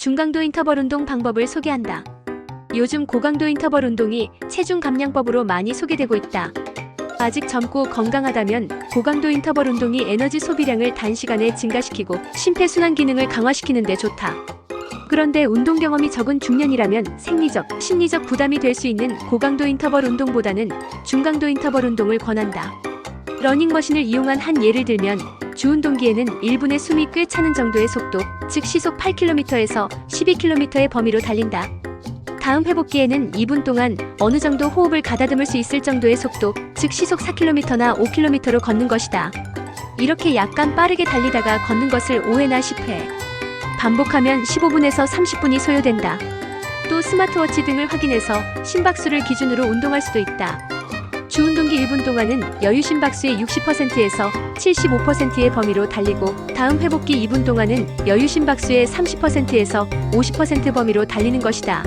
중강도 인터벌 운동 방법을 소개한다. 요즘 고강도 인터벌 운동이 체중 감량법으로 많이 소개되고 있다. 아직 젊고 건강하다면 고강도 인터벌 운동이 에너지 소비량을 단시간에 증가시키고 심폐순환 기능을 강화시키는 데 좋다. 그런데 운동 경험이 적은 중년이라면 생리적, 심리적 부담이 될 수 있는 고강도 인터벌 운동보다는 중강도 인터벌 운동을 권한다. 러닝머신을 이용한 한 예를 들면 주운동기에는 1분에 숨이 꽤 차는 정도의 속도, 즉 시속 8km에서 12km의 범위로 달린다. 다음 회복기에는 2분 동안 어느 정도 호흡을 가다듬을 수 있을 정도의 속도, 즉 시속 4km나 5km로 걷는 것이다. 이렇게 약간 빠르게 달리다가 걷는 것을 5회나 10회. 반복하면 15분에서 30분이 소요된다. 또 스마트워치 등을 확인해서 심박수를 기준으로 운동할 수도 있다. 주운 동기 1분 동안은 여유 심 박수의 60%에서 75%의 범위로 달리고 다음 회복기 2분 동안은 여유 심 박수의 30%에서 50% 범위로 달리는 것이다.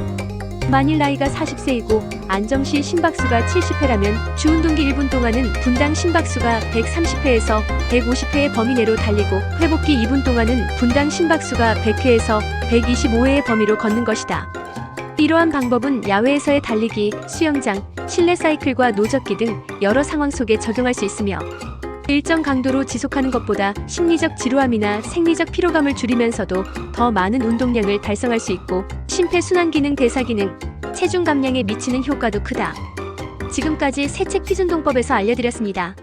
만일 나이가 40세이고 안정시 심박수가 70회라면 주운동기 1분 동안은 분당 심박수가 130회에서 150회의 범위 내로 달리고 회복기 2분 동안은 분당 심박수가 100회에서 125회의 범위로 걷는 것이다. 이러한 방법은 야외에서의 달리기, 수영장, 실내 사이클과 노젓기 등 여러 상황 속에 적용할 수 있으며 일정 강도로 지속하는 것보다 심리적 지루함이나 생리적 피로감을 줄이면서도 더 많은 운동량을 달성할 수 있고 심폐순환 기능, 대사 기능, 체중 감량에 미치는 효과도 크다. 지금까지 세책 피순동법에서 알려드렸습니다.